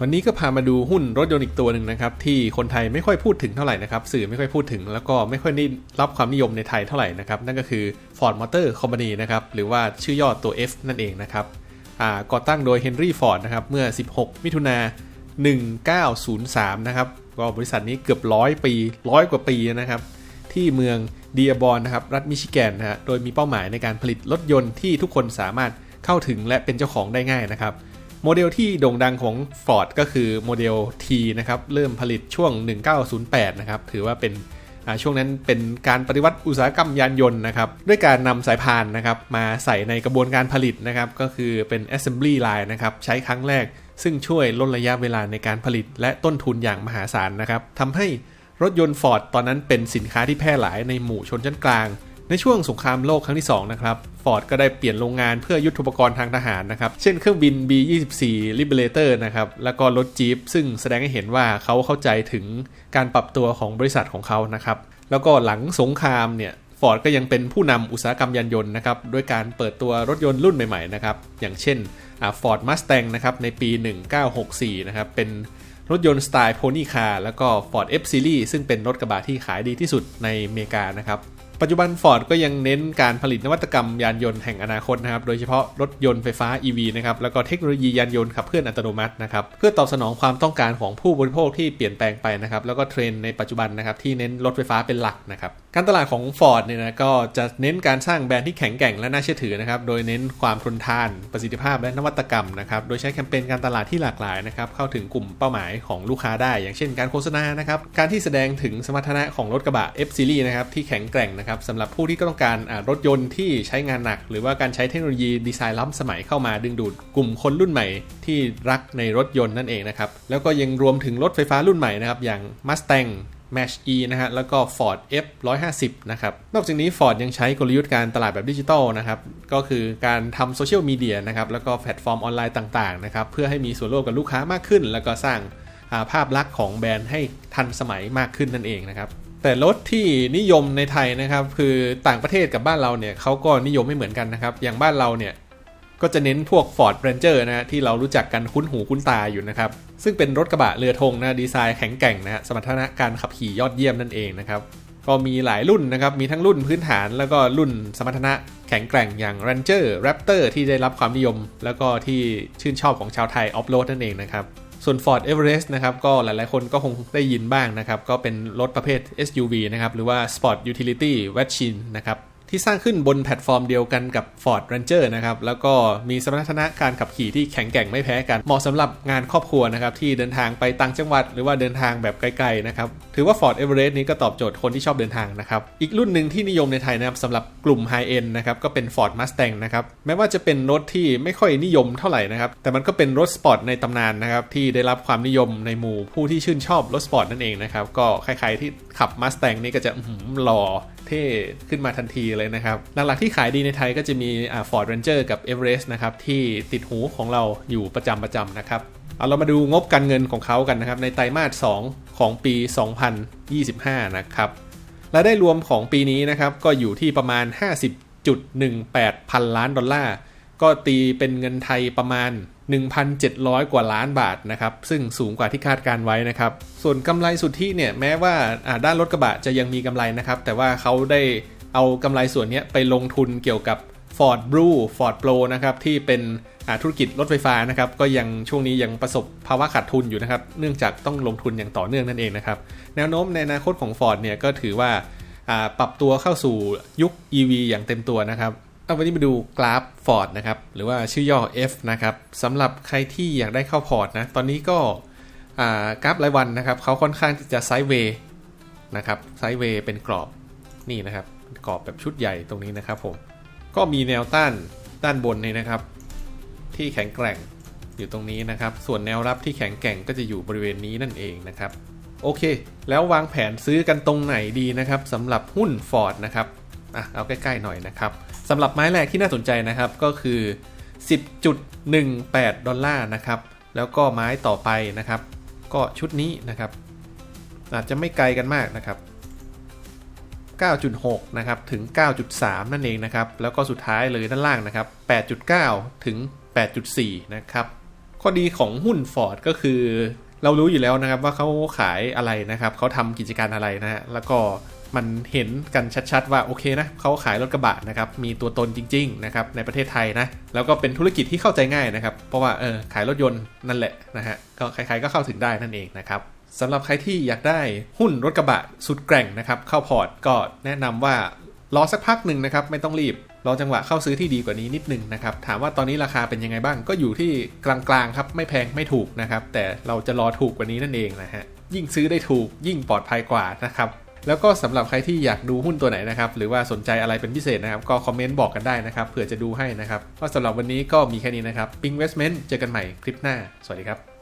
วันนี้ก็พามาดูหุ้นรถยนต์อีกตัวหนึ่งนะครับ ที่คนไทยไม่ค่อยพูดถึงเท่าไหร่นะครับ สื่อไม่ค่อยพูดถึง แล้วก็ไม่ค่อยได้รับความนิยมในไทยเท่าไหร่นะครับ นั่นก็คือ Ford Motor Company นะครับ หรือว่าชื่อย่อตัว F นั่นเองนะครับก่อตั้งโดย Henry Ford นะครับเมื่อ 16 มิถุนา1903 นะครับก็บริษัทนี้เกือบร้อยปีร้อยกว่าปีนะครับ ที่เมืองเดียบอนนะครับรัฐมิชิแกนนะฮะโดยมีเป้าหมายในการผลิตรถยนต์ที่ทุกคนสามารถเข้าถึงและเป็นเจ้าของได้ง่ายนะครับ โมเดลที่โด่งดังของ Ford ก็คือโมเดล T นะครับ เริ่มผลิตช่วง 1908 นะครับ ถือว่าเป็นช่วงนั้นเป็นการปฏิวัติอุตสาหกรรมยานยนต์นะครับ ด้วยการนำสายพานนะครับ มาใส่ในกระบวนการผลิตนะครับ ก็คือเป็น assembly line นะครับ ใช้ครั้งแรก ซึ่งช่วยลดระยะเวลาในการผลิต และต้นทุนอย่างมหาศาลนะครับทำให้รถยนต์ Ford ตอนนั้นเป็นสินค้าที่แพร่หลายในหมู่ชนชั้นกลาง ในช่วงสงครามโลกครั้งที่2นะครับฟอร์ดก็ได้เปลี่ยนโรงงานเพื่อยุทธปกรณ์ทางทหารนะครับ เช่นเครื่องบิน B-24 Liberator นะครับ แล้วก็รถจี๊ปซึ่งแสดงให้เห็นว่าเขาเข้าใจถึงการปรับตัวของบริษัทของเขานะครับ แล้วก็หลังสงครามเนี่ยฟอร์ดก็ยังเป็นผู้นำอุตสาหกรรมยานยนต์นะครับด้วยการเปิดตัวรถยนต์รุ่นใหม่ๆนะครับ อย่างเช่นฟอร์ดมัสแตงนะครับในปี 1964 นะครับ เป็นรถยนต์สไตล์โพนี่คาร์แล้วก็ Ford F Series ซึ่งเป็นรถกระบะที่ขายดีที่สุดในอเมริกานะครับ ปัจจุบัน Ford ก็ยังเน้นการผลิตนวัตกรรมยานยนต์แห่งอนาคตนะครับ โดยเฉพาะรถยนต์ไฟฟ้า EV นะครับ แล้วก็เทคโนโลยียานยนต์ขับเคลื่อนอัตโนมัตินะครับ เพื่อตอบสนองความต้องการของผู้บริโภคที่เปลี่ยนแปลงไปนะครับ แล้วก็เทรนในปัจจุบันนะครับที่เน้นรถไฟฟ้าเป็นหลักนะครับ การตลาดของ Ford เนี่ยนะก็จะเน้นการสร้างแบรนด์ที่แข็งแกร่งและน่าเชื่อถือนะครับ โดยเน้นความทนทาน ประสิทธิภาพและนวัตกรรมนะครับ โดยใช้แคมเปญการตลาดที่หลากหลายนะครับ เข้าถึงกลุ่มเป้าหมายของลูกค้าได้ อย่างเช่นการโฆษณานะครับ การที่แสดงถึงสมรรถนะของรถกระบะ F Series นะครับที่แข็งแกร่งนะครับสำหรับผู้ที่ต้องการรถยนต์ที่ใช้งานหนัก หรือว่าการใช้เทคโนโลยีดีไซน์ล้ำสมัยเข้ามาดึงดูดกลุ่มคนรุ่นใหม่ที่รักในรถยนต์นั่นเองนะครับแล้วก็ยังรวมถึงรถไฟฟ้ารุ่นใหม่นะครับอย่าง Mustang Match E นะฮะแล้วก็ Ford F 150นะครับนอกจากนี้ Ford ยังใช้กลยุทธ์การตลาดแบบดิจิทัลนะครับก็คือการทำโซเชียลมีเดียนะครับแล้วก็แพลตฟอร์มออนไลน์ต่างๆนะครับเพื่อให้มีส่วนร่วมกับลูกค้ามากขึ้น แล้วก็สร้างภาพลักษณ์ของแบรนด์ให้ทันสมัยมากขึ้นนั่นเองนะครับแต่รถที่นิยมในไทยนะครับคือต่างประเทศกับบ้านเราเนี่ยเขาก็นิยมไม่เหมือนกันนะครับอย่างบ้านเราเนี่ย ก็จะเน้นพวก Ford Ranger นะที่เรารู้จักกันคุ้นหูคุ้นตาอยู่นะครับ ซึ่งเป็นรถกระบะเรือธงนะดีไซน์แข็งแกร่งนะสมรรถนะการขับขี่ยอดเยี่ยมนั่นเองนะครับก็มีหลายรุ่นนะครับ มีทั้งรุ่นพื้นฐานแล้วก็รุ่นสมรรถนะแข็งแกร่งอย่าง Ranger Raptor ที่ได้รับความนิยม แล้วก็ที่ชื่นชอบของชาวไทยออฟโรดนั่นเองนะครับ ส่วน Ford Everest นะครับก็หลายๆคนก็คงได้ยินบ้างนะครับ ก็เป็นรถประเภท SUV นะครับ หรือว่า Sport Utility Wagon นะครับ ที่สร้างขึ้นบนแพลตฟอร์มเดียวกันกับ Ford Ranger นะครับ แล้วก็มีสมรรถนะการขับขี่ที่แข็งแกร่งไม่แพ้กัน เหมาะสำหรับงานครอบครัวนะครับ ที่เดินทางไปต่างจังหวัด หรือว่าเดินทางแบบไกลๆนะครับ ถือว่า Ford Everest นี้ก็ตอบโจทย์คนที่ชอบเดินทางนะครับ อีกรุ่นหนึ่งที่นิยมในไทยนะครับสำหรับกลุ่ม High End นะครับก็เป็น Ford Mustang นะครับแม้ว่าจะเป็นรถที่ไม่ค่อยนิยมเท่าไหร่นะครับแต่มันก็เป็นรถสปอร์ตในตำนานนะครับที่ได้รับความนิยมในหมู่ผู้ที่ชื่นชอบรถสปอร์ตนั่นเองนะครับก็ใครๆที่ขับ Mustang นี่ก็จะหล่อเท่ขึ้นมาทันทีเลยนะครับ หลักๆที่ขายดีในไทยก็จะมีอ่า Ford Ranger กับ Everest นะครับ ที่ติดหูของเราอยู่ประจำประจำนะครับเอาเรามาดูงบการเงินของเขากันนะครับ ในไตรมาส 2 ของปี 2025 นะครับรายได้รวมของปีนี้นะครับ ก็อยู่ที่ประมาณ 50.18 พันล้านดอลลาร์ ก็ตีเป็นเงินไทยประมาณ 1,700 กว่าล้านบาทนะครับ ซึ่งสูงกว่าที่คาดการไว้นะครับ ส่วนกำไรสุทธิเนี่ย แม้ว่าด้านรถกระบะจะยังมีกำไรนะครับ แต่ว่าเขาได้ เอากำไรส่วนนี้ไปลงทุนเกี่ยวกับ Ford Blue Ford Pro นะครับที่เป็นธุรกิจรถไฟฟ้านะครับก็ยังช่วงนี้ยังประสบภาวะขาดทุนอยู่นะครับเนื่องจากต้องลงทุนอย่างต่อเนื่องนั่นเองนะครับแนวโน้มในอนาคตของ Ford เนี่ยก็ถือว่าปรับตัวเข้าสู่ยุค EV อย่างเต็มตัวนะครับเอาวันนี้มาดูกราฟฟอร์ดนะครับหรือว่าชื่อย่อ F นะครับสำหรับใครที่อยากได้เข้าพอร์ตนะตอนนี้ก็กราฟรายวันนะครับเขาค่อนข้างที่จะไซด์เวย์นะครับไซด์เวย์เป็นกรอบนี่นะครับ กรอบแบบชุดใหญ่ตรงนี้นะครับผม ก็มีแนวต้านด้านบนนี่นะครับ ที่แข็งแกร่งอยู่ตรงนี้นะครับ ส่วนแนวรับที่แข็งแกร่งก็จะอยู่บริเวณนี้นั่นเองนะครับ โอเค แล้ววางแผนซื้อกันตรงไหนดีนะครับสำหรับหุ้น Ford นะครับอะเอาใกล้ๆหน่อยนะครับสำหรับไม้แรกที่น่าสนใจนะครับก็คือ 10.18 ดอลลาร์นะครับ แล้วก็ไม้ต่อไปนะครับ ก็ชุดนี้นะครับ อาจจะไม่ไกลกันมากนะครับ 9.6 นะครับ ถึง 9.3 นั่นเองนะครับ แล้วก็สุดท้ายเลยด้านล่างนะครับ 8.9 ถึง 8.4 นะครับ ข้อดีของหุ้น Ford ก็คือ เรารู้อยู่แล้วนะครับว่าเขาขายอะไรนะครับ เขาทำกิจการอะไรนะฮะ แล้วก็มันเห็นกันชัดๆว่าโอเคนะเขาขายรถกระบะนะครับ มีตัวตนจริงๆนะครับในประเทศไทยนะ แล้วก็เป็นธุรกิจที่เข้าใจง่ายนะครับ เพราะว่าเออขายรถยนต์นั่นแหละนะฮะ ก็ใครๆก็เข้าถึงได้นั่นเองนะครับ สำหรับใครที่อยากได้หุ้นรถกระบะสุดแกร่งนะครับ เข้าพอร์ตก็แนะนำว่ารอสักพักหนึ่งนะครับไม่ต้องรีบรอจังหวะเข้าซื้อที่ดีกว่านี้นิดนึงนะครับถามว่าตอนนี้ราคาเป็นยังไงบ้างก็อยู่ที่กลางๆครับไม่แพงไม่ถูกนะครับแต่เราจะรอถูกกว่านี้นั่นเองนะฮะยิ่งซื้อได้ถูกยิ่งปลอดภัยกว่านะครับแล้วก็สำหรับใครที่อยากดูหุ้นตัวไหนนะครับหรือว่าสนใจอะไรเป็นพิเศษนะครับก็คอมเมนต์บอกกันได้นะครับเผื่อจะดูให้นะครับก็สำหรับวันนี้ก็มีแค่นี้นะครับ Pink Investment เจอกันใหม่คลิปหน้า สวัสดีครับ